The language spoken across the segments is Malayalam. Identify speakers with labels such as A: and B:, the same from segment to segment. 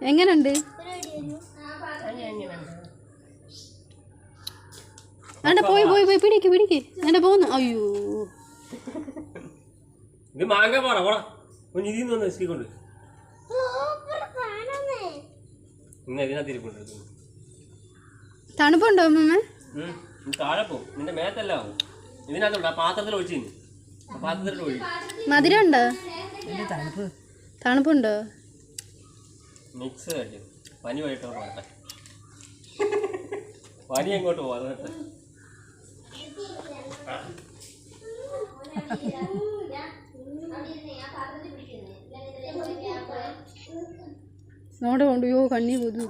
A: എങ്ങനുണ്ട്? അണ്ട പോയി പോയി പോയി പിടിക്ക് പിടിക്ക്. അണ്ട പോന്നു. അയ്യോ.
B: ഇത് മാങ്ങ പോടാ പോടാ ഒന്ന് ഇതിൽ നിന്ന് വന്ന് കൊണ്ട് ഇന്ന് ഇതിനകത്ത്
A: തണുപ്പുണ്ടോ നീ
B: താഴെ പോവും നിന്റെ മേത്തല്ല ആവും ഇതിനകത്തുണ്ട് ആ പാത്രത്തിൽ ഒഴിച്ചു പാത്രത്തിൽ ഒഴി
A: മധുരം ഉണ്ടോ
C: തണുപ്പ്.
A: തണുപ്പുണ്ടോ?
B: മിക്സ് കഴിക്കും പനി വഴിട്ടോ പോകട്ടെ പനി എങ്ങോട്ട് പോകട്ടെ
A: നോട് കൊണ്ട് യോ കണ്ണി പുതു.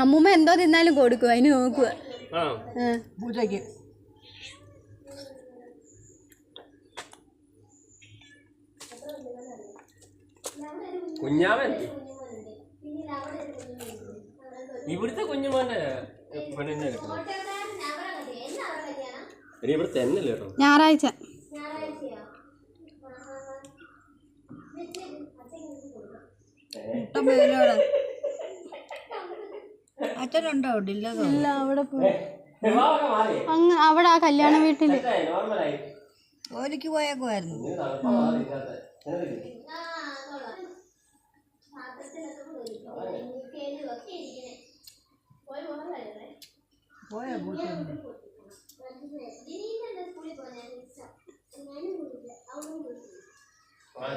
A: അമ്മൂമ്മ എന്തോ തിന്നാലും കൊടുക്കും. അതിന് നോക്കുക
B: ആ.
C: പൂജയ്ക്ക്.
B: കുഞ്ഞാവൻ ഇവിടുത്തെ കുഞ്ഞുമോന്റെ പെണ്ണിനെ കിട്ടുന്നു എടി ഇവിടുത്തെ എന്നല്ലേ കേട്ടോ
A: ഞായറാഴ്ച.
C: അച്ഛനുണ്ടോ? അവിടെ ഇല്ലതോ
A: ഇല്ല അവിടെ പോയി. അങ്ങ് അവിടെ ആ കല്യാണ വീട്ടിൽ.
B: നോർമലായി
C: ജോലിക്ക് പോയേക്കുമായിരുന്നു പോയോ പൂച്ചയുണ്ട്
B: ആ